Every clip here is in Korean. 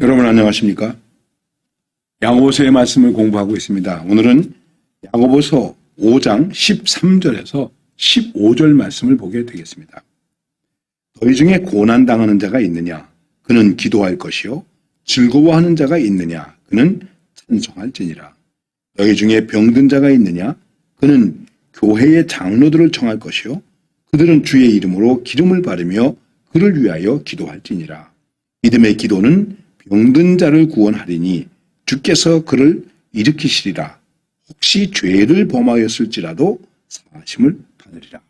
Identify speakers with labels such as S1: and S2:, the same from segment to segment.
S1: 여러분 안녕하십니까? 야고보서의 말씀을 공부하고 있습니다. 오늘은 야고보서 5장 13절에서 15절 말씀을 보게 되겠습니다. 너희 중에 고난 당하는 자가 있느냐? 그는 기도할 것이요. 즐거워하는 자가 있느냐? 그는 찬송할지니라. 너희 중에 병든 자가 있느냐? 그는 교회의 장로들을 청할 것이요. 그들은 주의 이름으로 기름을 바르며 그를 위하여 기도할지니라. 믿음의 기도는 병든 자를 구원하리니 주께서 그를 일으키시리라. 혹시 죄를 범하였을지라도 사하심을 받으리라.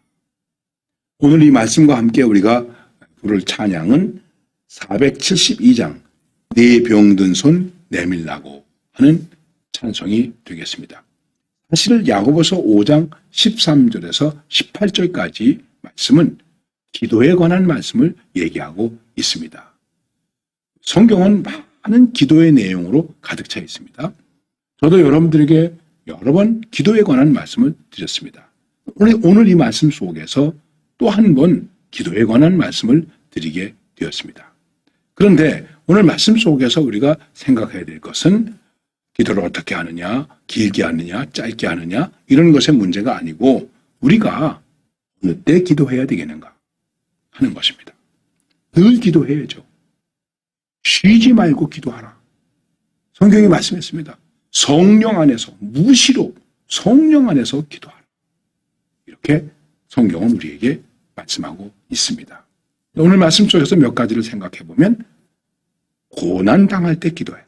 S1: 오늘 이 말씀과 함께 우리가 부를 찬양은 472장 내 병든 손 내밀라고 하는 찬송이 되겠습니다. 사실 야고보서 5장 13절에서 18절까지 말씀은 기도에 관한 말씀을 얘기하고 있습니다. 성경은 많은 기도의 내용으로 가득 차 있습니다. 저도 여러분들에게 여러 번 기도에 관한 말씀을 드렸습니다. 오늘, 오늘 이 말씀 속에서 또 한 번 기도에 관한 말씀을 드리게 되었습니다. 그런데 오늘 말씀 속에서 우리가 생각해야 될 것은 기도를 어떻게 하느냐, 길게 하느냐, 짧게 하느냐, 이런 것의 문제가 아니고 우리가 어느 때 기도해야 되겠는가 하는 것입니다. 늘 기도해야죠. 쉬지 말고 기도하라. 성경이 말씀했습니다. 성령 안에서, 무시로 성령 안에서 기도하라. 이렇게 성경은 우리에게 말씀하고 있습니다. 오늘 말씀 속에서 몇 가지를 생각해 보면 고난 당할 때 기도해.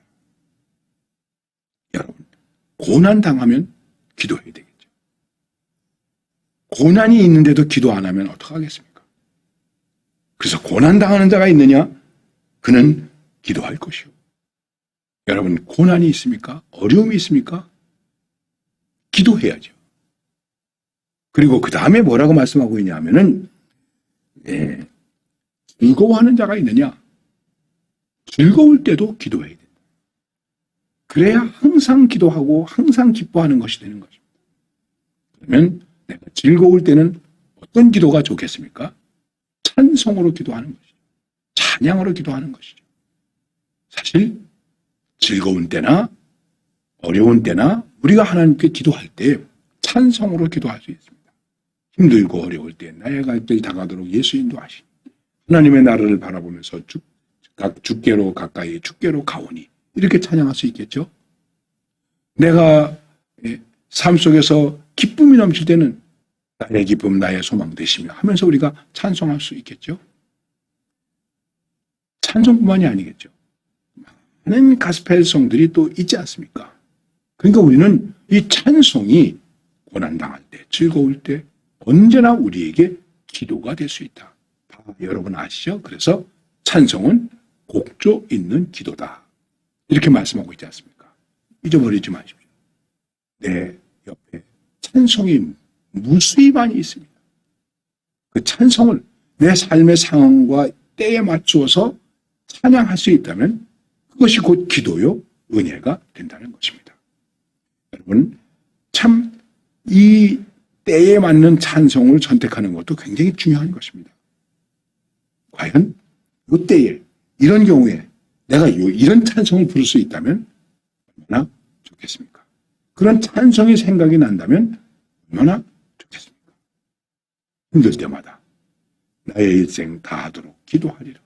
S1: 여러분, 고난 당하면 기도해야 되겠죠. 고난이 있는데도 기도 안 하면 어떡하겠습니까? 그래서 고난 당하는 자가 있느냐? 그는 기도할 것이요. 여러분, 고난이 있습니까? 어려움이 있습니까? 기도해야죠. 그리고 그 다음에 뭐라고 말씀하고 있냐면은, 예, 즐거워하는 자가 있느냐? 즐거울 때도 기도해야 된다. 그래야 항상 기도하고 항상 기뻐하는 것이 되는 것입니다. 그러면 내가 즐거울 때는 어떤 기도가 좋겠습니까? 찬송으로 기도하는 것이죠. 찬양으로 기도하는 것이죠. 사실 즐거운 때나 어려운 때나 우리가 하나님께 기도할 때 찬송으로 기도할 수 있습니다. 힘들고 어려울 때 나의 갈등이 다가도록 예수 인도하시. 하나님의 나라를 바라보면서 주, 각 주께로 가까이 주께로 가오니 이렇게 찬양할 수 있겠죠. 내가 예, 삶 속에서 기쁨이 넘칠 때는 나의 기쁨 나의 소망 되시며 하면서 우리가 찬송할 수 있겠죠. 찬송뿐만이 아니겠죠. 많은 가스펠 송들이 또 있지 않습니까? 그러니까 우리는 이 찬송이 고난당할 때, 즐거울 때 언제나 우리에게 기도가 될 수 있다. 다 여러분 아시죠? 그래서 찬송은 곡조 있는 기도다. 이렇게 말씀하고 있지 않습니까? 잊어버리지 마십시오. 내 옆에 찬송이 무수히 많이 있습니다. 그 찬송을 내 삶의 상황과 때에 맞추어서 찬양할 수 있다면 그것이 곧 기도요, 은혜가 된다는 것입니다. 여러분, 참 이 때에 맞는 찬송을 선택하는 것도 굉장히 중요한 것입니다. 과연 이 때에 이런 경우에 내가 요- 이런 찬송을 부를 수 있다면 얼마나 좋겠습니까? 그런 찬송이 생각이 난다면 얼마나 좋겠습니까? 힘들 때마다 나의 일생 다 하도록 기도하리라.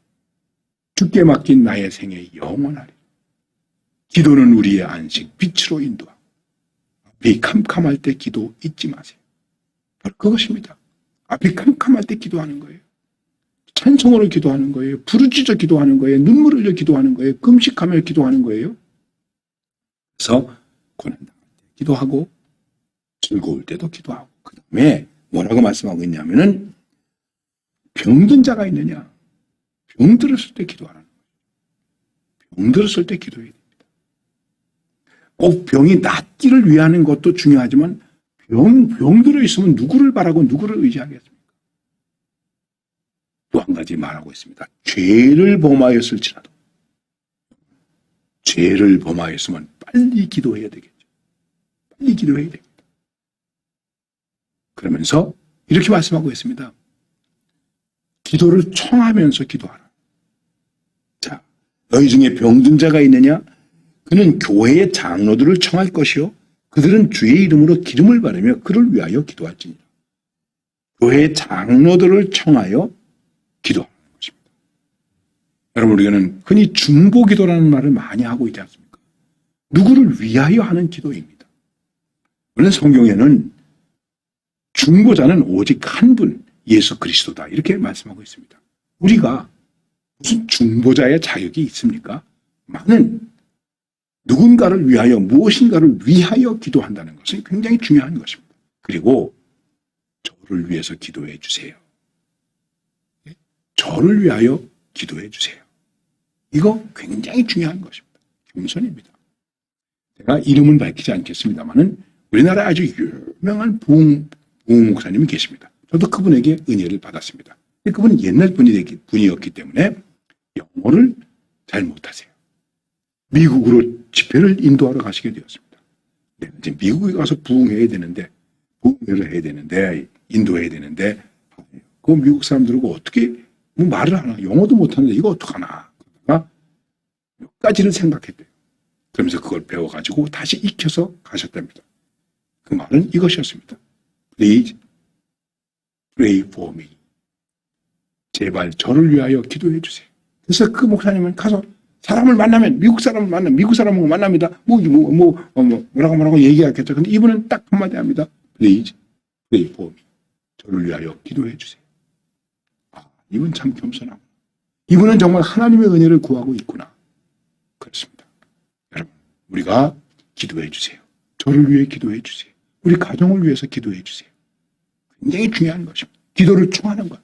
S1: 죽게 맡긴 나의 생에 영원하리. 기도는 우리의 안식, 빛으로 인도하고 앞이 캄캄할 때 기도 잊지 마세요. 바로 그것입니다. 앞이 캄캄할 때 기도하는 거예요. 찬송으로 기도하는 거예요. 부르짖어 기도하는 거예요. 눈물 흘려 기도하는 거예요. 금식하며 기도하는 거예요. 그래서 고난당할 때 기도하고 즐거울 때도 기도하고 그 다음에 뭐라고 말씀하고 있냐면은 병든 자가 있느냐 병들었을 때 기도하라는 거예요. 병들었을 때 기도해야 됩니다. 꼭 병이 낫기를 위하는 것도 중요하지만 병, 병들어 있으면 누구를 바라고 누구를 의지하겠습니까? 또 한 가지 말하고 있습니다. 죄를 범하였을지라도 죄를 범하였으면 빨리 기도해야 되겠죠. 빨리 기도해야 됩니다. 그러면서 이렇게 말씀하고 있습니다. 기도를 청하면서 기도하라. 자, 너희 중에 병든 자가 있느냐? 그는 교회의 장로들을 청할 것이요. 그들은 주의 이름으로 기름을 바르며 그를 위하여 기도할지니라. 교회의 장로들을 청하여 기도하는 것입니다. 여러분 우리는 흔히 중보 기도라는 말을 많이 하고 있지 않습니까? 누구를 위하여 하는 기도입니다. 물론 성경에는 중보자는 오직 한 분, 예수 그리스도다. 이렇게 말씀하고 있습니다. 우리가 중보자의 자격이 있습니까? 많은 누군가를 위하여 무엇인가를 위하여 기도한다는 것은 굉장히 중요한 것입니다. 그리고 저를 위해서 기도해 주세요. 예? 저를 위하여 기도해 주세요. 이거 굉장히 중요한 것입니다. 겸손입니다. 제가 이름은 밝히지 않겠습니다만은 우리나라에 아주 유명한 부흥, 부흥 목사님이 계십니다. 저도 그분에게 은혜를 받았습니다. 그분은 옛날 분이, 분이었기 때문에 영어를 잘 못하세요. 미국으로 집회를 인도하러 가시게 되었습니다. 네, 이제 미국에 가서 부흥해야 되는데, 부흥회를 해야 되는데, 인도해야 되는데, 그 미국 사람들하고 어떻게 뭐 말을 하나, 영어도 못하는데 이거 어떡하나. 그러다가 몇 가지를 생각했대요. 그러면서 그걸 배워가지고 다시 익혀서 가셨답니다. 그 말은 이것이었습니다. Please pray for me. 제발 저를 위하여 기도해 주세요. 그래서 그 목사님은 가서 사람을 만나면 미국 사람을 만나 미국 사람을 만납니다. 뭐뭐 뭐 뭐, 뭐, 뭐라고 뭐라고 얘기하겠죠. 근데 이분은 딱 한마디 합니다. Pray for me. 저를 위하여 기도해 주세요. 아, 이분 참 겸손하고 이분은 정말 하나님의 은혜를 구하고 있구나. 그렇습니다. 여러분, 우리가 기도해 주세요. 저를 위해 기도해 주세요. 우리 가정을 위해서 기도해 주세요. 굉장히 중요한 것입니다. 기도를 충하는 것.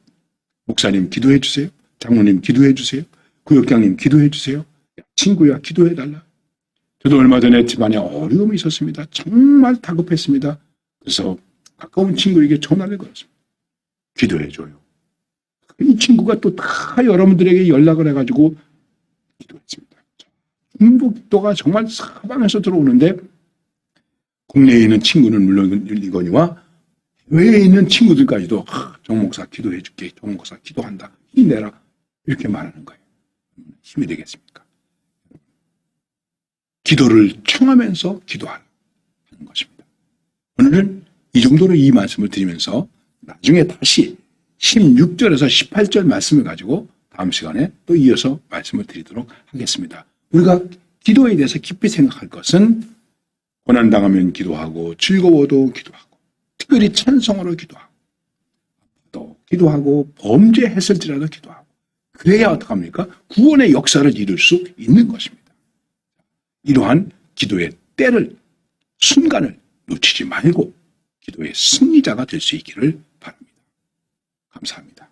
S1: 목사님 기도해 주세요. 장로님 기도해 주세요. 구역장님 기도해 주세요. 친구야 기도해 달라. 저도 얼마 전에 집안에 어려움이 있었습니다. 정말 다급했습니다. 그래서 가까운 친구에게 전화를 걸었습니다. 기도해 줘요. 이 친구가 또 다 여러분들에게 연락을 해가지고 기도했습니다. 중보기도가 정말 사방에서 들어오는데 국내에 있는 친구는 물론 이거니와 해외에 있는 친구들까지도 아, 정 목사 기도해 줄게. 정 목사 기도한다. 힘내라. 이렇게 말하는 거예요. 힘이 되겠습니까? 기도를 청하면서 기도하는 것입니다. 오늘은 이 정도로 이 말씀을 드리면서 나중에 다시 16절에서 18절 말씀을 가지고 다음 시간에 또 이어서 말씀을 드리도록 하겠습니다. 우리가 기도에 대해서 깊이 생각할 것은 고난당하면 기도하고 즐거워도 기도하고 특별히 찬송으로 기도하고 또 기도하고 범죄했을지라도 기도하고 그래야 어떡합니까? 구원의 역사를 이룰 수 있는 것입니다. 이러한 기도의 때를 순간을 놓치지 말고 기도의 승리자가 될 수 있기를 바랍니다. 감사합니다.